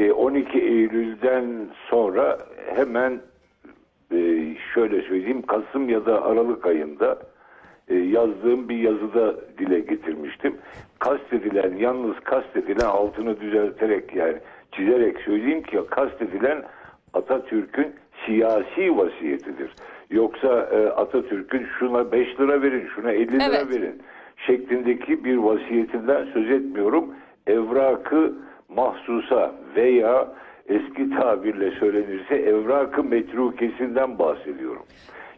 E, 12 Eylül'den sonra hemen e, şöyle söyleyeyim Kasım ya da Aralık ayında e, yazdığım bir yazıda dile getirmiştim. Kastedilen yalnız kastedilen altını düzelterek yani çizerek söyleyeyim ki kastedilen Atatürk'ün siyasi vasiyetidir. Yoksa e, Atatürk'ün şuna 5 lira verin, şuna 50 lira Evet. verin şeklindeki bir vasiyetinden söz etmiyorum. Evrakı mahsusa veya eski tabirle söylenirse evrakı metrukesinden bahsediyorum.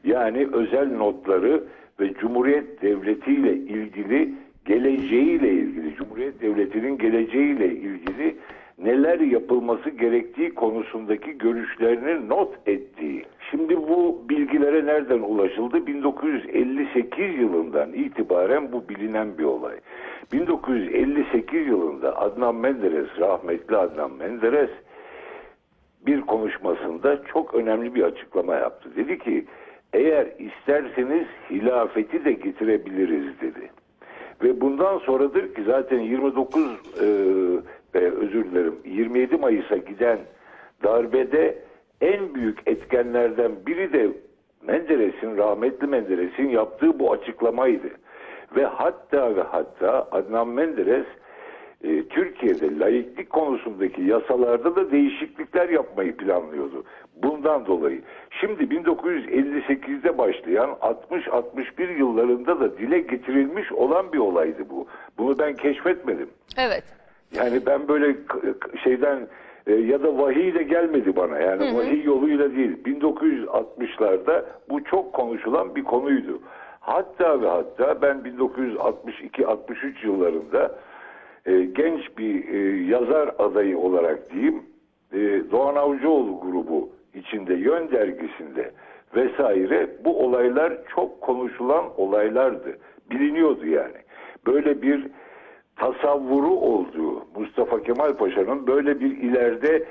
Yani özel notları ve Cumhuriyet Devleti ile ilgili geleceğiyle ilgili Cumhuriyet Devleti'nin geleceğiyle ilgili neler yapılması gerektiği konusundaki görüşlerini not ettiği. Şimdi bu bilgilere nereden ulaşıldı? 1958 yılından itibaren bu bilinen bir olay. 1958 yılında Adnan Menderes, rahmetli Adnan Menderes bir konuşmasında çok önemli bir açıklama yaptı. Dedi ki eğer isterseniz hilafeti de getirebiliriz dedi. Ve bundan sonradır ki zaten 29 e, özür dilerim 27 Mayıs'a giden darbede en büyük etkenlerden biri de Menderes'in rahmetli Menderes'in yaptığı bu açıklamaydı. Ve hatta ve hatta Adnan Menderes e, Türkiye'de laiklik konusundaki yasalarda da değişiklikler yapmayı planlıyordu. Bundan dolayı. Şimdi 1958'de başlayan 60-61 yıllarında da dile getirilmiş olan bir olaydı bu. Bunu ben keşfetmedim. Evet. Yani ben böyle şeyden e, ya da vahiy de gelmedi bana. Yani vahiy yoluyla değil. 1960'larda bu çok konuşulan bir konuydu. Hatta ve hatta ben 1962-63 yıllarında e, genç bir e, yazar adayı olarak diyeyim e, Doğan Avcıoğlu grubu içinde Yön dergisinde vesaire bu olaylar çok konuşulan olaylardı. Biliniyordu yani. Böyle bir tasavvuru olduğu Mustafa Kemal Paşa'nın böyle bir ileride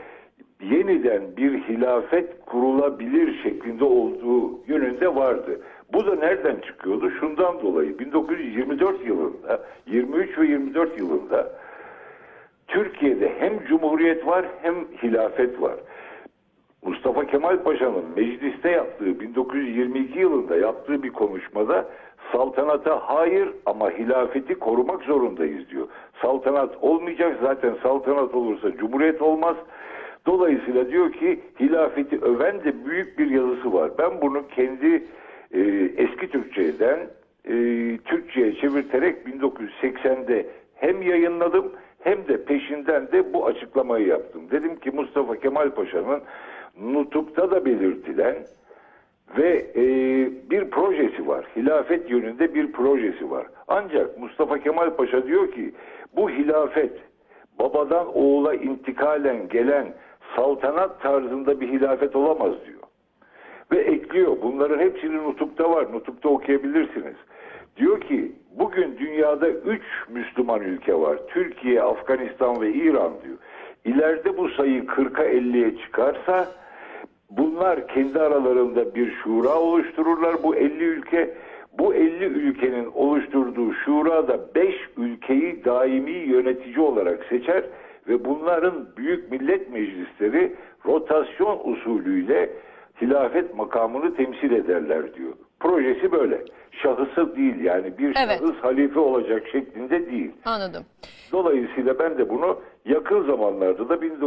yeniden bir hilafet kurulabilir şeklinde olduğu yönünde vardı. Bu da nereden çıkıyordu? Şundan dolayı 1924 yılında 23 ve 24 yılında Türkiye'de hem cumhuriyet var hem hilafet var. Mustafa Kemal Paşa'nın mecliste yaptığı 1922 yılında yaptığı bir konuşmada saltanata hayır ama hilafeti korumak zorundayız diyor. Saltanat olmayacak zaten saltanat olursa cumhuriyet olmaz. Dolayısıyla diyor ki hilafeti öven de büyük bir yazısı var. Ben bunu kendi e, eski Türkçe'den e, Türkçe'ye çevirterek 1980'de hem yayınladım hem de peşinden de bu açıklamayı yaptım. Dedim ki Mustafa Kemal Paşa'nın nutukta da belirtilen ve e, bir projesi var. Hilafet yönünde bir projesi var. Ancak Mustafa Kemal Paşa diyor ki bu hilafet babadan oğula intikalen gelen saltanat tarzında bir hilafet olamaz diyor. Ve ekliyor. Bunların hepsinin nutukta var. Nutukta okuyabilirsiniz. Diyor ki bugün dünyada üç Müslüman ülke var. Türkiye, Afganistan ve İran diyor. İleride bu sayı 40'a 50'ye çıkarsa bunlar kendi aralarında bir şura oluştururlar. Bu 50 ülke bu 50 ülkenin oluşturduğu şurada 5 ülkeyi daimi yönetici olarak seçer ve bunların büyük millet meclisleri rotasyon usulüyle hilafet makamını temsil ederler diyor. Projesi böyle. Şahısı değil yani bir Evet. şahıs halife olacak şeklinde değil. Anladım. Dolayısıyla ben de bunu yakın zamanlarda da bin-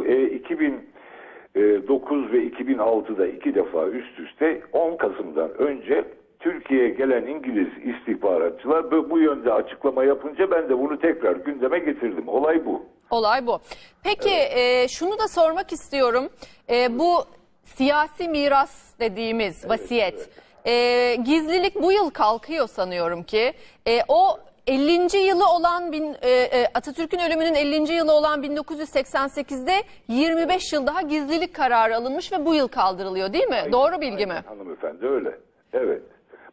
e, 2009 ve 2006'da iki defa üst üste 10 Kasım'dan önce Türkiye'ye gelen İngiliz istihbaratçılar bu, bu yönde açıklama yapınca ben de bunu tekrar gündeme getirdim. Olay bu. Olay bu. Peki e, şunu da sormak istiyorum. E, bu siyasi miras dediğimiz vasiyet. e, gizlilik bu yıl kalkıyor sanıyorum ki. E, o 50. yılı olan bin- e, e, Atatürk'ün ölümünün 50. yılı olan 1988'de 25 yıl daha gizlilik kararı alınmış ve bu yıl kaldırılıyor değil mi? Doğru bilgi mi? Hanımefendi öyle. Evet.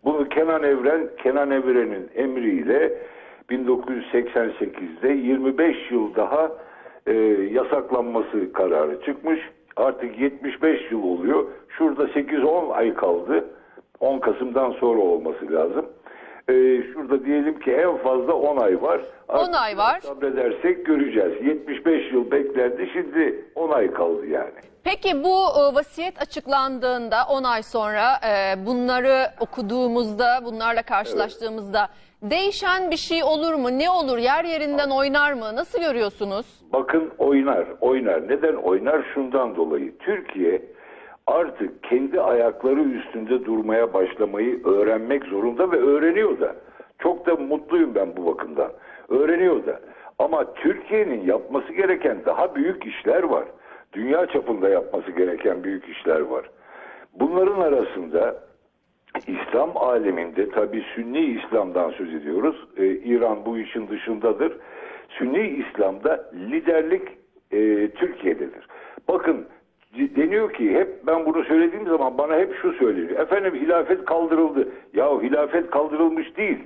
Bunu Kenan Evren, Kenan Evren'in emriyle 1988'de 25 yıl daha e, yasaklanması kararı çıkmış. Artık 75 yıl oluyor. Şurada 8-10 ay kaldı. 10 Kasım'dan sonra olması lazım. Ee, şurada diyelim ki en fazla 10 ay var. 10 ay var. Sabredersek göreceğiz. 75 yıl beklendi şimdi 10 ay kaldı yani. Peki bu e, vasiyet açıklandığında 10 ay sonra e, bunları okuduğumuzda, bunlarla karşılaştığımızda değişen bir şey olur mu? Ne olur? Yer yerinden oynar mı? Nasıl görüyorsunuz? Bakın oynar, oynar. Neden oynar? Şundan dolayı. Türkiye artık kendi ayakları üstünde durmaya başlamayı öğrenmek zorunda ve öğreniyor da. Çok da mutluyum ben bu bakımdan. Öğreniyor da. Ama Türkiye'nin yapması gereken daha büyük işler var. Dünya çapında yapması gereken büyük işler var. Bunların arasında İslam aleminde tabi Sünni İslam'dan söz ediyoruz. Ee, İran bu işin dışındadır. Sünni İslam'da liderlik e, Türkiye'dedir. Bakın deniyor ki hep ben bunu söylediğim zaman bana hep şu söyleniyor. Efendim hilafet kaldırıldı. Ya hilafet kaldırılmış değil.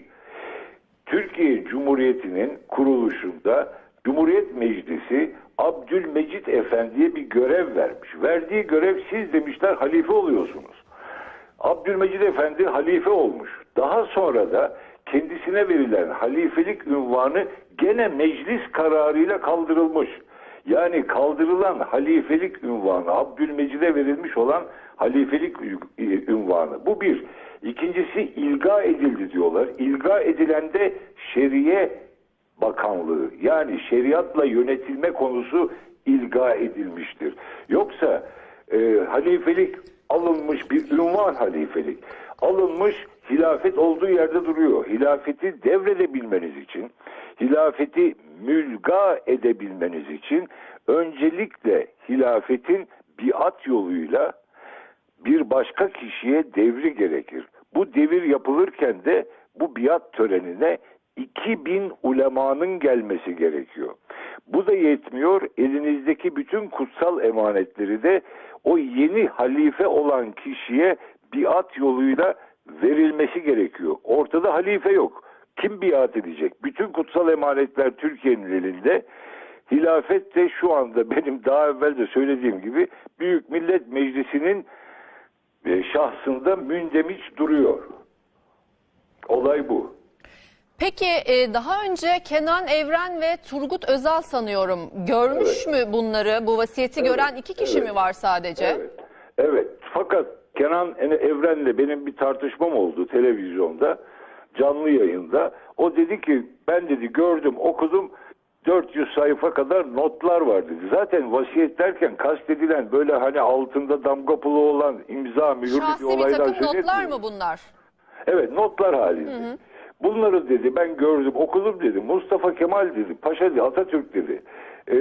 Türkiye Cumhuriyeti'nin kuruluşunda Cumhuriyet Meclisi Abdülmecit Efendi'ye bir görev vermiş. Verdiği görev siz demişler halife oluyorsunuz. Abdülmecid Efendi halife olmuş. Daha sonra da kendisine verilen halifelik ünvanı gene meclis kararıyla kaldırılmış. Yani kaldırılan halifelik ünvanı Abdülmecid'e verilmiş olan halifelik ünvanı. Bu bir. İkincisi ilga edildi diyorlar. İlga edilen de şeriye bakanlığı yani şeriatla yönetilme konusu ilga edilmiştir. Yoksa e, halifelik alınmış bir ünvan halifelik alınmış hilafet olduğu yerde duruyor. Hilafeti devredebilmeniz için, hilafeti mülga edebilmeniz için öncelikle hilafetin biat yoluyla bir başka kişiye devri gerekir. Bu devir yapılırken de bu biat törenine 2000 ulemanın gelmesi gerekiyor. Bu da yetmiyor. Elinizdeki bütün kutsal emanetleri de o yeni halife olan kişiye biat yoluyla verilmesi gerekiyor. Ortada halife yok. Kim biat edecek? Bütün kutsal emanetler Türkiye'nin elinde. Hilafet de şu anda benim daha evvel de söylediğim gibi Büyük Millet Meclisi'nin e, şahsında mündemiç duruyor. Olay bu. Peki e, daha önce Kenan Evren ve Turgut Özal sanıyorum görmüş mü bunları? Bu vasiyeti gören iki kişi evet. mi var sadece? Evet. Evet. Fakat Kenan Evren'le benim bir tartışmam oldu televizyonda, canlı yayında. O dedi ki ben dedi gördüm, okudum. 400 sayfa kadar notlar var dedi. Zaten vasiyet derken kastedilen böyle hani altında damga pulu olan imza mühürlü bir Şahsi bir takım söz notlar etmiyorum. mı bunlar? Evet notlar halinde. Bunları dedi ben gördüm okudum dedi. Mustafa Kemal dedi. Paşa dedi Atatürk dedi. Ee,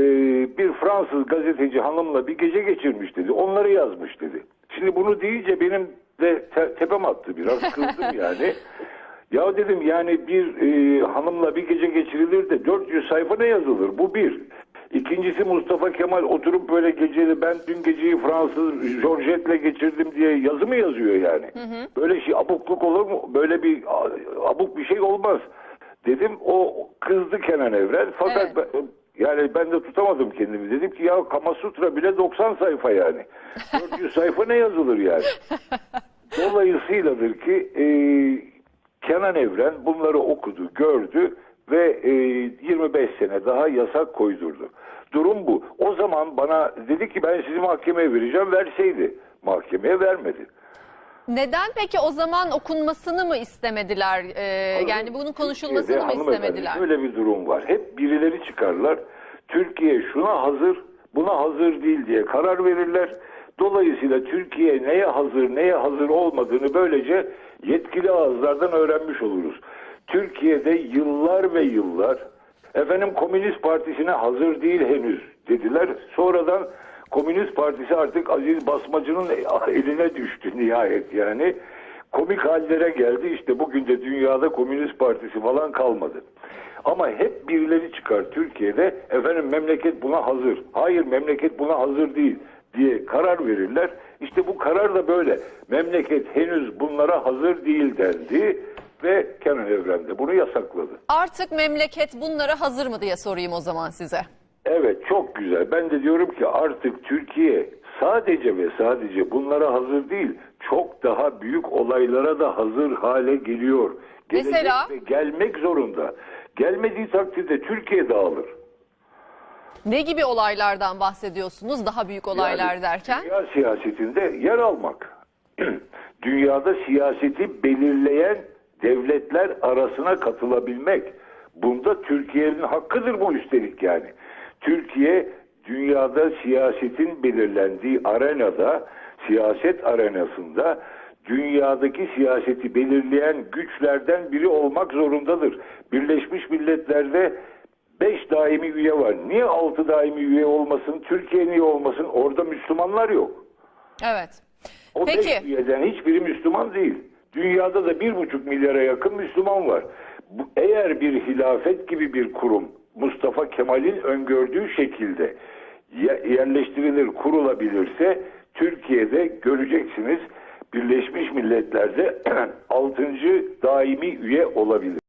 bir Fransız gazeteci hanımla bir gece geçirmiş dedi. Onları yazmış dedi. Şimdi bunu deyince benim de te- tepem attı biraz kızdım yani. Ya dedim yani bir e, hanımla bir gece geçirilir de 400 sayfa ne yazılır? Bu bir. İkincisi Mustafa Kemal oturup böyle geceli ben dün geceyi Fransız Georgette'le geçirdim diye yazı mı yazıyor yani? Böyle şey abukluk olur mu? Böyle bir abuk bir şey olmaz. Dedim o kızdı Kenan Evren fakat Evet. ben- yani ben de tutamadım kendimi. Dedim ki ya Kama Sutra bile 90 sayfa yani. 400 sayfa ne yazılır yani? Dolayısıyladır ki e, Kenan Evren bunları okudu, gördü ve e, 25 sene daha yasak koydurdu. Durum bu. O zaman bana dedi ki ben sizi mahkemeye vereceğim, verseydi. Mahkemeye vermedi. Neden peki o zaman okunmasını mı istemediler? Ee, yani bunun konuşulmasını Türkiye'de mı istemediler? Şöyle bir durum var. Hep birileri çıkarlar. Türkiye şuna hazır, buna hazır değil diye karar verirler. Dolayısıyla Türkiye neye hazır, neye hazır olmadığını böylece yetkili ağızlardan öğrenmiş oluruz. Türkiye'de yıllar ve yıllar efendim Komünist Partisi'ne hazır değil henüz dediler. Sonradan Komünist Partisi artık Aziz Basmacı'nın eline düştü nihayet yani. Komik hallere geldi işte bugün de dünyada Komünist Partisi falan kalmadı. Ama hep birileri çıkar Türkiye'de efendim memleket buna hazır. Hayır memleket buna hazır değil diye karar verirler. İşte bu karar da böyle. Memleket henüz bunlara hazır değil dendi ve Kenan Evren de bunu yasakladı. Artık memleket bunlara hazır mı diye sorayım o zaman size. Evet çok güzel. Ben de diyorum ki artık Türkiye sadece ve sadece bunlara hazır değil, çok daha büyük olaylara da hazır hale geliyor. Gelecek Mesela? ve gelmek zorunda. Gelmediği takdirde Türkiye dağılır. Ne gibi olaylardan bahsediyorsunuz? Daha büyük olaylar Yani derken? Dünya siyasetinde yer almak. Dünyada siyaseti belirleyen devletler arasına katılabilmek. Bunda Türkiye'nin hakkıdır bu üstelik yani. Türkiye dünyada siyasetin belirlendiği arenada, siyaset arenasında dünyadaki siyaseti belirleyen güçlerden biri olmak zorundadır. Birleşmiş Milletler'de 5 daimi üye var. Niye 6 daimi üye olmasın? Türkiye niye olmasın? Orada Müslümanlar yok. Evet. O Peki. beş üyeden hiçbiri Müslüman değil. Dünyada da bir buçuk milyara yakın Müslüman var. Bu, eğer bir hilafet gibi bir kurum Mustafa Kemal'in öngördüğü şekilde ye- yerleştirilir, kurulabilirse Türkiye'de göreceksiniz Birleşmiş Milletler'de 6. daimi üye olabilir.